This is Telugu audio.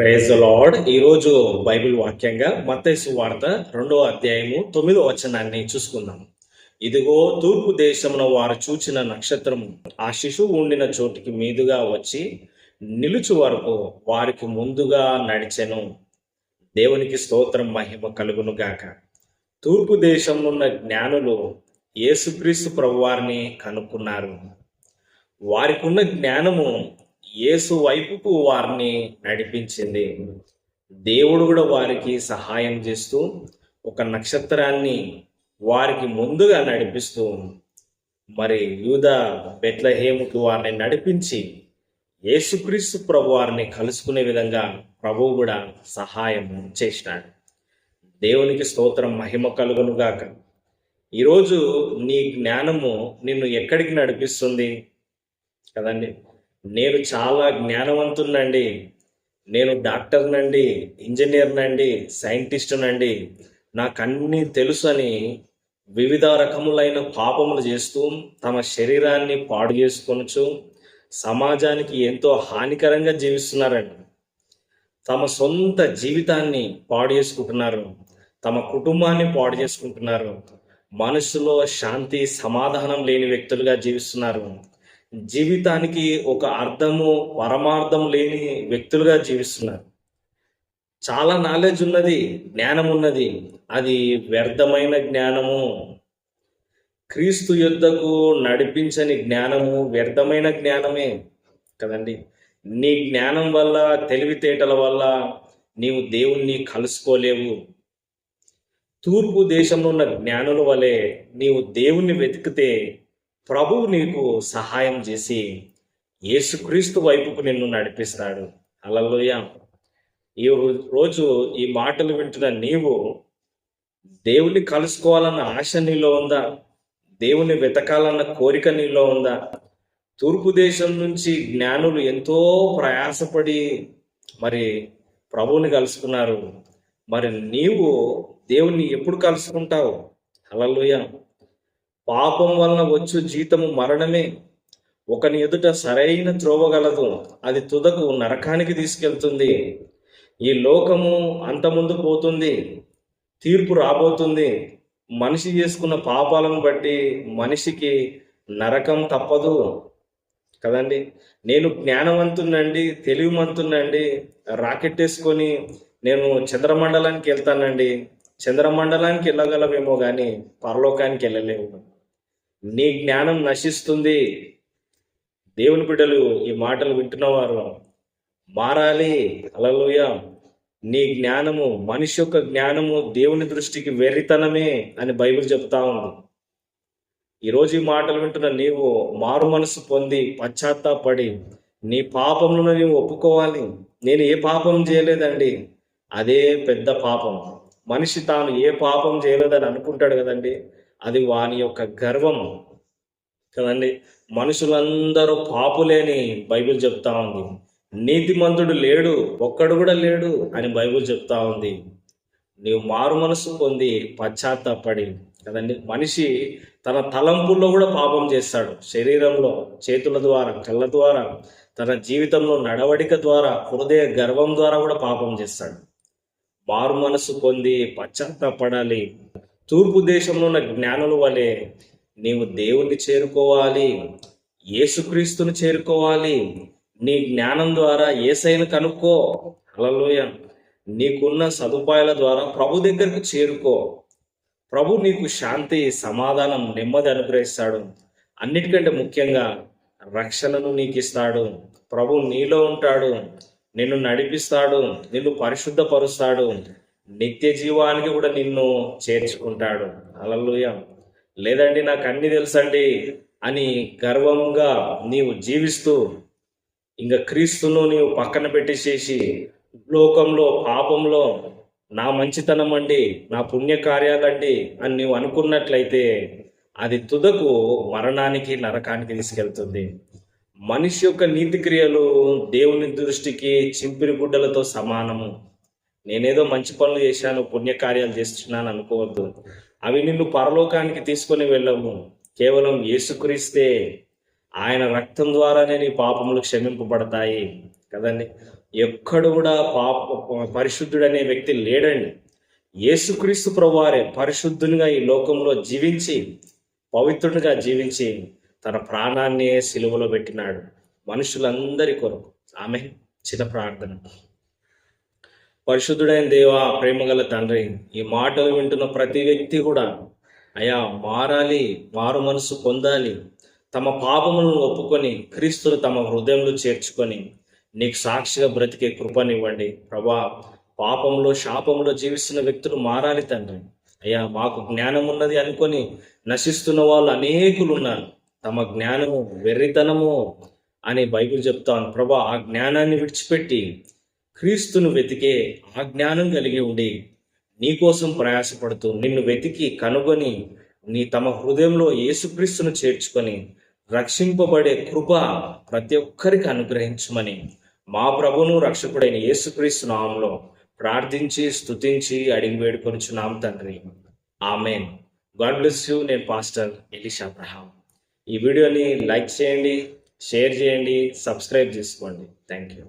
ప్రైజ్ లార్డ్ ఈరోజు బైబిల్ వాక్యంగా మత్తైసు వార్త రెండో అధ్యాయము తొమ్మిదో వచనాన్ని చూసుకుందాం. ఇదిగో తూర్పు దేశమున వారు చూచిన నక్షత్రము ఆ శిశువు ఉండిన చోటికి మీదుగా వచ్చి నిలుచు వరకు వారికి ముందుగా నడిచెను. దేవునికి స్తోత్రం మహిమ కలుగును గాక. తూర్పు దేశంలో ఉన్న జ్ఞానులు యేసుక్రీస్తు ప్రభువారిని కనుక్కున్నారు. వారికి ఉన్న జ్ఞానము యేసు వైపుకు వారిని నడిపించింది. దేవుడు కూడా వారికి సహాయం చేస్తూ ఒక నక్షత్రాన్ని వారికి ముందుగా నడిపిస్తూ మరి యూద బెత్లహేముకు వారిని నడిపించి యేసుక్రీస్తు ప్రభు వారిని కలుసుకునే విధంగా ప్రభువు కూడా సహాయం చేసినాడు. దేవునికి స్తోత్రం మహిమ కలుగునుగాక ఈరోజు నీ జ్ఞానము నిన్ను ఎక్కడికి నడిపిస్తుంది? కదండి. నేను చాలా జ్ఞానవంతుడినండి నేను డాక్టర్నండి ఇంజనీర్నండి సైంటిస్టునండి. నాకు అన్నీ తెలుసు అని వివిధ రకములైన పాపములు చేస్తూ తమ శరీరాన్ని పాడు చేసుకొనచ్చు సమాజానికి ఎంతో హానికరంగా జీవిస్తున్నారండి. తమ సొంత జీవితాన్ని పాడు చేసుకుంటున్నారు. తమ కుటుంబాన్ని పాడు చేసుకుంటున్నారు. మనసులో శాంతి సమాధానం లేని వ్యక్తులుగా జీవిస్తున్నారు. జీవితానికి ఒక అర్థము పరమార్థం లేని వ్యక్తులుగా జీవిస్తున్నారు. చాలా నాలెడ్జ్ ఉన్నది జ్ఞానం ఉన్నది. అది వ్యర్థమైన జ్ఞానము. క్రీస్తు యుద్ధకు నడిపించని జ్ఞానము వ్యర్థమైన జ్ఞానమే కదండి. నీ జ్ఞానం వల్ల తెలివితేటల వల్ల నీవు దేవుణ్ణి కలుసుకోలేవు. తూర్పు దేశంలో ఉన్న జ్ఞానుల వలె నీవు దేవుణ్ణి వెతికితే ప్రభువు నీకు సహాయం చేసి యేసుక్రీస్తు వైపుకు నిన్ను నడిపిస్తాడు. అలలోయ ఈ రోజు ఈ మాటలు వింటున్న నీవు దేవుని కలుసుకోవాలన్న ఆశ నీలో ఉందా? దేవుని వెతకాలన్న కోరిక నీలో ఉందా? తూర్పు దేశం నుంచి జ్ఞానులు ఎంతో ప్రయాసపడి మరి ప్రభువుని కలుసుకున్నారు. మరి నీవు దేవుణ్ణి ఎప్పుడు కలుసుకుంటావు? అలలోయ పాపం వలన వచ్చు జీతము మరణమే. ఒకని ఎదుట సరైన త్రోవగలదు అది తుదకు నరకానికి తీసుకెళ్తుంది. ఈ లోకము అంత ముందు పోతుంది. తీర్పు రాబోతుంది. మనిషి చేసుకున్న పాపాలను బట్టి మనిషికి నరకం తప్పదు. కదండి? నేను జ్ఞానవంతునండి తెలివిమంతునండి రాకెట్ వేసుకొని నేను చంద్రమండలానికి వెళ్తానండి. చంద్రమండలానికి వెళ్ళగలమేమో కానీ పరలోకానికి వెళ్ళలేము నీ జ్ఞానం నశిస్తుంది. దేవుని బిడ్డలు ఈ మాటలు వింటున్నవారు మారాలి. అలలోయ నీ జ్ఞానము మనిషి యొక్క జ్ఞానము దేవుని దృష్టికి వెర్రితనమే అని బైబిల్ చెప్తా ఉంది. ఈరోజు ఈ మాటలు వింటున్న నీవు మారు మనసు పొంది పశ్చాత్తాపడి నీ పాపములను నీవు ఒప్పుకోవాలి. నేను ఏ పాపం చేయలేదండి. అదే పెద్ద పాపం. మనిషి తాను ఏ పాపం చేయలేదని అనుకుంటాడు కదండి. అది వాని యొక్క గర్వం కదండి? మనుషులందరూ పాపులేని బైబిల్ చెప్తా ఉంది. నీతిమంతుడు లేడు ఒక్కడు కూడా లేడు అని బైబిల్ చెప్తా ఉంది. నీవు మారు మనసు పొంది పశ్చాత్తాపడి. కదండి? మనిషి తన తలంపుల్లో కూడా పాపం చేస్తాడు. శరీరంలో చేతుల ద్వారా కళ్ళ ద్వారా తన జీవితంలో నడవడిక ద్వారా హృదయ గర్వం ద్వారా కూడా పాపం చేస్తాడు. మారు మనసు పొంది పశ్చాత్తాపడాలి. తూర్పు దేశంలో ఉన్న జ్ఞానుల వలె నీవు దేవుణ్ణి చేరుకోవాలి యేసుక్రీస్తుని చేరుకోవాలి నీ జ్ఞానం ద్వారా ఏసైను కనుక్కో. అలలోయ నీకున్న సదుపాయాల ద్వారా ప్రభు దగ్గరకు చేరుకో. ప్రభు నీకు శాంతి సమాధానం నెమ్మది అనుగ్రహిస్తాడు. అన్నిటికంటే ముఖ్యంగా రక్షణను నీకు ఇస్తాడు ప్రభు నీలో ఉంటాడు. నిన్ను నడిపిస్తాడు. నిన్ను పరిశుద్ధపరుస్తాడు. నిత్య జీవానికి కూడా నిన్ను చేర్చుకుంటాడు. అలలుయ లేదండి నాకు అన్ని తెలుసండి అని గర్వంగా నీవు జీవిస్తూ ఇంకా క్రీస్తును నీవు పక్కన పెట్టేసేసి లోకంలో పాపంలో నా మంచితనం అండి నా పుణ్యకార్యాలండి అని నీవు అనుకున్నట్లయితే అది తుదకు మరణానికి నరకానికి తీసుకెళ్తుంది. మనిషి యొక్క నీతి క్రియలు దేవుని దృష్టికి చింపిరి గుడ్డలతో సమానము. నేనేదో మంచి పనులు చేశాను పుణ్యకార్యాలు చేస్తున్నాను అనుకోవద్దు. అవి నిన్ను పరలోకానికి తీసుకొని వెళ్ళము కేవలం యేసుక్రీస్తే ఆయన రక్తం ద్వారానే నీ పాపములు క్షమింపబడతాయి. కదండి? ఎక్కడ కూడా పాప పరిశుద్ధుడనే వ్యక్తి లేడండి. యేసుక్రీస్తు ప్రభువారే పరిశుద్ధునిగా ఈ లోకంలో జీవించి పవిత్రునిగా జీవించి తన ప్రాణాన్ని సిలువలో పెట్టినాడు. మనుషులందరి కొరకు. ఆమె చిన్న ప్రార్థన. పరిశుద్ధుడైన దేవా ప్రేమగల తండ్రి ఈ మాటలు వింటున్న ప్రతి వ్యక్తి కూడా అయా మారాలి మారు మనసు పొందాలి తమ పాపములను ఒప్పుకొని క్రీస్తులు తమ హృదయంలో చేర్చుకొని నీకు సాక్షిగా బ్రతికే కృపనివ్వండి. ప్రభా పాపంలో శాపంలో జీవిస్తున్న వ్యక్తులు మారాలి తండ్రి. అయ్యా మాకు జ్ఞానం ఉన్నది అనుకొని నశిస్తున్న వాళ్ళు అనేకులు ఉన్నారు. తమ జ్ఞానము వెర్రితనము అని బైబిల్ చెప్తాను. ప్రభా ఆ జ్ఞానాన్ని విడిచిపెట్టి క్రీస్తును వెతికే ఆ జ్ఞానం కలిగి ఉండి నీకోసం ప్రయాసపడుతూ నిన్ను వెతికి కనుగొని నీ తమ హృదయంలో యేసుక్రీస్తును చేర్చుకొని రక్షింపబడే కృప ప్రతి ఒక్కరికి అనుగ్రహించమని మా ప్రభును రక్షకుడైన యేసుక్రీస్తు నామంలో ప్రార్థించి స్తుతించి అడిగి వేడుకొనుచున్నాం తండ్రి. ఆమెన్. God bless you. నేను పాస్టర్ ఎలిషా అబ్రహాం. ఈ వీడియోని లైక్ చేయండి షేర్ చేయండి సబ్స్క్రైబ్ చేసుకోండి. Thank you